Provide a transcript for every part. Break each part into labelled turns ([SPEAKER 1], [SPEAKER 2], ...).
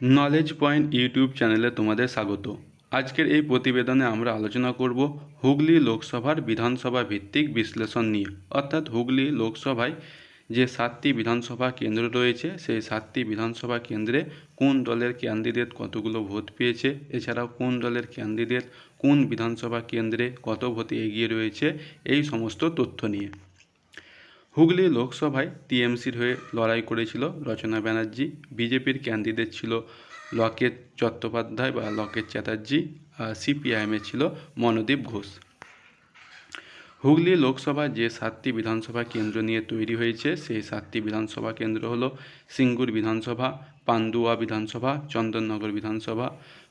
[SPEAKER 1] Knowledge point YouTube চ্যানেলে তোমাদের স্বাগত। আজকের এই প্রতিবেদনে আমরা আলোচনা করব হুগলি লোকসভার বিধানসভা ভিত্তিক বিশ্লেষণ নিয়ে। অর্থাৎ হুগলি লোকসভায় যে সাতটি বিধানসভা কেন্দ্র রয়েছে, সেই সাতটি বিধানসভা কেন্দ্রে কোন দলের ক্যান্ডিডেট কতগুলো ভোট পেয়েছে, এছাড়াও কোন দলের ক্যান্ডিডেট কোন বিধানসভা কেন্দ্রে কত ভোটে এগিয়ে রয়েছে, এই সমস্ত তথ্য নিয়ে। হুগলি লোকসভায় টিএমসির হয়ে লড়াই করেছিল রচনা ব্যানার্জি, বিজেপির ক্যান্ডিডেট ছিল লকেট চট্টোপাধ্যায় বা লকেট চ্যাটার্জি, আর সিপিআইএমের ছিল মনোদীপ ঘোষ। হুগলি লোকসভা যে সাতটি বিধানসভা কেন্দ্র নিয়ে তৈরি হয়েছে, সেই সাতটি বিধানসভা কেন্দ্র হলো সিঙ্গুর বিধানসভা, পান্ডুয়া বিধানসভা, চন্দননগর বিধানসভা,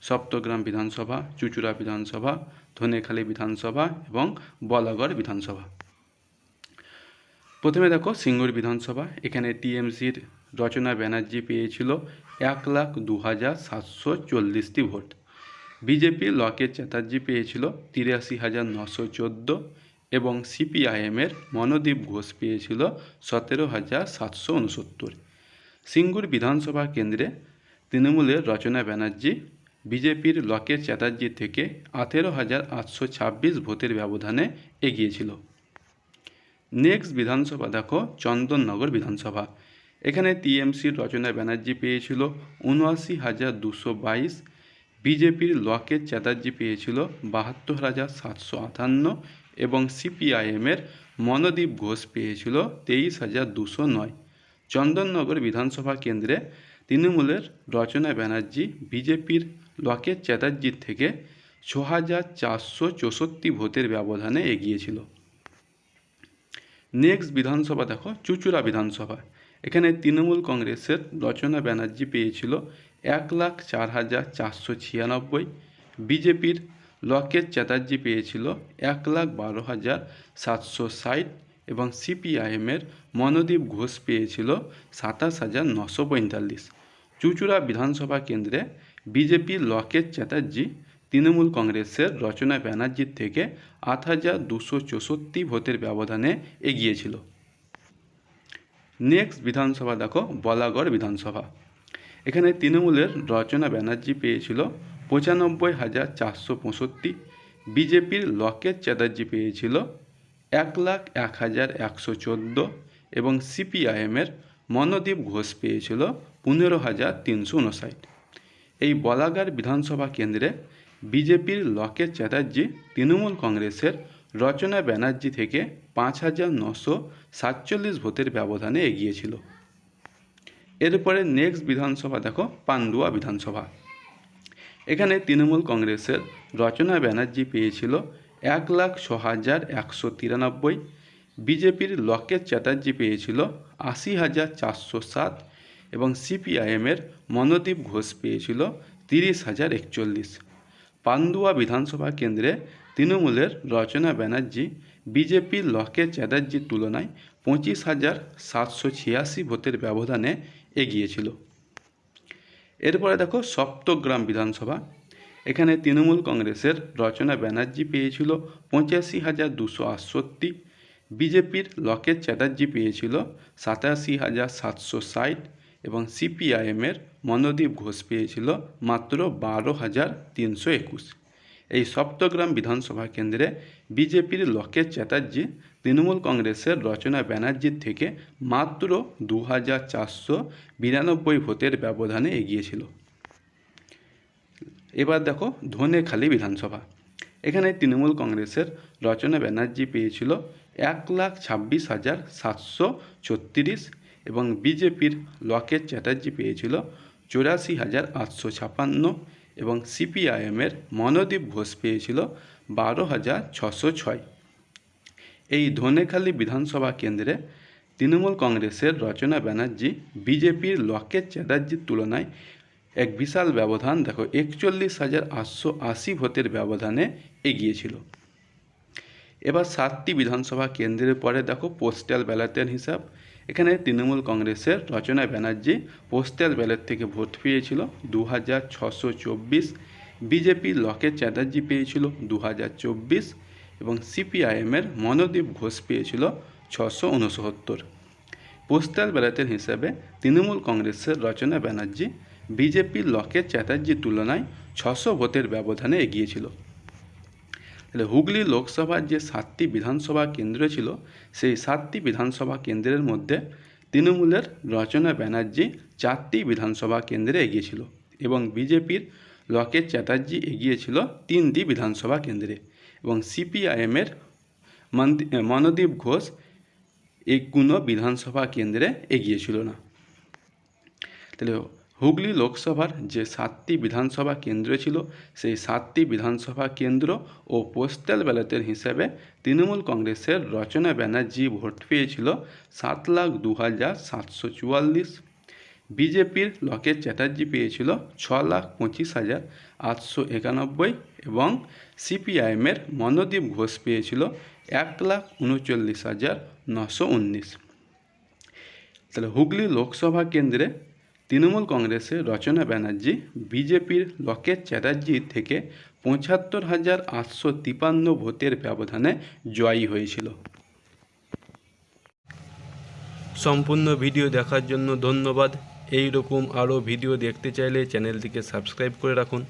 [SPEAKER 1] সপ্তগ্রাম বিধানসভা, চুচুড়া বিধানসভা, ধনেখালী বিধানসভা এবং বলাগড় বিধানসভা। প্রথমে দেখো সিঙ্গুর বিধানসভা, এখানে টিএমসির রচনা ব্যানার্জি পেয়েছিল এক লাখ দু হাজার সাতশো চল্লিশটি ভোট। বিজেপি লকেট চ্যাটার্জি পেয়েছিল তিরাশি হাজার নশো চোদ্দ এবং সিপিআইএমের মনোদীপ ঘোষ পেয়েছিল সতেরো হাজার সাতশো উনসত্তর। সিঙ্গুর বিধানসভা কেন্দ্রে তৃণমূলের রচনা ব্যানার্জি, বিজেপির লকেট চ্যাটার্জি থেকে আঠেরো হাজার আটশো ছাব্বিশ ভোটের ব্যবধানে এগিয়েছিল। নেক্সট বিধানসভা, দেখো, চন্দননগর বিধানসভা। এখানে টিএমসির রচনা ব্যানার্জি পেয়েছিল উনআশি হাজার দুশো বাইশ, বিজেপির লকেট চ্যাটার্জি পেয়েছিল বাহাত্তর হাজার সাতশো আটান্ন এবং সিপিআইএমের মনোদীপ ঘোষ পেয়েছিল তেইশ হাজার দুশো নয়। চন্দননগর বিধানসভা কেন্দ্রে তৃণমূলের রচনা ব্যানার্জি বিজেপির লকেট চ্যাটার্জির থেকে ছ হাজার চারশো চৌষট্টি ভোটের ব্যবধানে এগিয়েছিল। নেক্সট বিধানসভা দেখো, চুচুড়া বিধানসভা। এখানে তৃণমূল কংগ্রেসের রচনা ব্যানার্জি পেয়েছিল এক লাখ চার হাজার চারশো ছিয়ানব্বই। বিজেপির লকেট চ্যাটার্জি পেয়েছিল এক লাখ বারো হাজার সাতশো ষাট এবং সিপিআইএমের মনোদীপ ঘোষ পেয়েছিল সাতাশ হাজার নশো পঁয়তাল্লিশ। চুচুড়া বিধানসভা কেন্দ্রে বিজেপির লকেট চ্যাটার্জি তৃণমূল কংগ্রেসের রচনা ব্যানার্জির থেকে আট হাজার দুশো চৌষট্টি ভোটের ব্যবধানে এগিয়েছিল। নেক্সট বিধানসভা দেখো, বলাগড় বিধানসভা। এখানে তৃণমূলের রচনা ব্যানার্জি পেয়েছিল পঁচানব্বই হাজার চারশো পঁয়ষট্টি, বিজেপির লকেট চ্যাটার্জি পেয়েছিল এক লাখ এক হাজার একশো চোদ্দ এবং সিপিআইএমের মনদীপ ঘোষ পেয়েছিল পনেরো হাজার তিনশো উনষাট। এই বলাগার বিধানসভা কেন্দ্রে বিজেপির লকেট চ্যাটার্জি তৃণমূল কংগ্রেসের রচনা ব্যানার্জি থেকে পাঁচ হাজার নশো সাতচল্লিশ ভোটের ব্যবধানে এগিয়েছিল এরপরে নেক্সট বিধানসভা, দেখো, পান্ডুয়া বিধানসভা। এখানে তৃণমূল কংগ্রেসের রচনা ব্যানার্জি পেয়েছিল এক লাখ ছ হাজার একশো তিরানব্বই। বিজেপির লকেট চ্যাটার্জি পেয়েছিল আশি হাজার চারশো সাত। এবং সিপিআইএমের মনদীপ ঘোষ পেয়েছিল তিরিশ হাজার একচল্লিশ। পান্ডুয়া বিধানসভা কেন্দ্রে তৃণমূলের রচনা ব্যানার্জি বিজেপির লকেট চ্যাটার্জির তুলনায় পঁচিশ হাজার সাতশো ছিয়াশি ভোটের ব্যবধানে এগিয়েছিল। এরপরে দেখো সপ্তগ্রাম বিধানসভা। এখানে তৃণমূল কংগ্রেসের রচনা ব্যানার্জি পেয়েছিল পঁচাশি হাজার দুশো আটষট্টি, বিজেপির লকেট চ্যাটার্জি পেয়েছিল সাতাশি হাজার সাতশো ষাট এবং সিপিআইএমের মনোদীপ ঘোষ পেয়েছিল মাত্র বারো হাজার তিনশো একুশ। এই সপ্তগ্রাম বিধানসভা কেন্দ্রে বিজেপির লকেট চ্যাটার্জি, তৃণমূল কংগ্রেসের রচনা ব্যানার্জির থেকে মাত্র দু হাজার চারশো বিরানব্বই ভোটের ব্যবধানে এগিয়েছিল। এবার দেখো ধনেখালি বিধানসভা। এখানে তৃণমূল কংগ্রেসের রচনা ব্যানার্জি পেয়েছিল এক লাখ ছাব্বিশ হাজার সাতশো ছত্রিশ এবং বিজেপির লকেট চ্যাটার্জি পেয়েছিল চৌরাশি হাজার আটশো ছাপান্ন এবং সিপিআইএমের মনোদীপ ঘোষ পেয়েছিল বারো হাজার ছশো ছয়। এই ধনেখালি বিধানসভা কেন্দ্রে তৃণমূল কংগ্রেসের রচনা ব্যানার্জি, বিজেপির লকেট চ্যাটার্জির তুলনায় এক বিশাল ব্যবধান, দেখো, একচল্লিশ হাজার আটশো আশি ভোটের ব্যবধানে এগিয়েছিল। এবার সাতটি বিধানসভা কেন্দ্রের পরে দেখো, পোস্টাল ব্যালটের হিসাব এখানে তৃণমূল কংগ্রেসের রচনা ব্যানার্জি পোস্টাল ব্যালট থেকে ভোট পেয়েছিল দু হাজার ছশো চব্বিশ, বিজেপি লকেট চ্যাটার্জি পেয়েছিল দু হাজার চব্বিশ এবং সিপিআইএমের মনোদীপ ঘোষ পেয়েছিল ছশো উনসত্তর। পোস্টাল ব্যালটের হিসাবে তৃণমূল কংগ্রেসের রচনা ব্যানার্জি বিজেপির লকেট চ্যাটার্জির তুলনায় ছশো ভোটের ব্যবধানে এগিয়েছিল। তাহলে হুগলি লোকসভার যে সাতটি বিধানসভা কেন্দ্র ছিল, সেই সাতটি বিধানসভা কেন্দ্রের মধ্যে তৃণমূলের রচনা ব্যানার্জি চারটি বিধানসভা কেন্দ্রে এগিয়েছিল এবং বিজেপির লকেট চ্যাটার্জি এগিয়েছিল তিনটি বিধানসভা কেন্দ্রে এবং সিপিআইএমের মনদীপ ঘোষ কোনো বিধানসভা কেন্দ্রে এগিয়েছিল না। তাহলে হুগলি লোকসভার যে সাতটি বিধানসভা কেন্দ্র ছিল, সেই সাতটি বিধানসভা কেন্দ্র ও পোস্টাল ব্যালটের হিসেবে তৃণমূল কংগ্রেসের রচনা ব্যানার্জি ভোট পেয়েছিল সাত লাখ দু হাজার সাতশো চুয়াল্লিশ। বিজেপির লকেট চ্যাটার্জি পেয়েছিল ছ লাখ পঁচিশ হাজার আটশো একানব্বই এবং সিপিআইএমের মনোদীপ ঘোষ পেয়েছিল এক লাখ উনচল্লিশ হাজার নশো উনিশ। তাহলে হুগলি লোকসভা কেন্দ্রে তৃণমূল কংগ্রেসের রচনা ব্যানার্জি, বিজেপির লকেট চ্যাটার্জি থেকে পঁচাত্তর হাজার আটশো তিপান্ন ভোটের ব্যবধানে জয়ী হয়েছিল।
[SPEAKER 2] সম্পূর্ণ ভিডিও দেখার জন্য ধন্যবাদ। এইরকম আরও ভিডিও দেখতে চাইলে চ্যানেলটিকে সাবস্ক্রাইব করে রাখুন।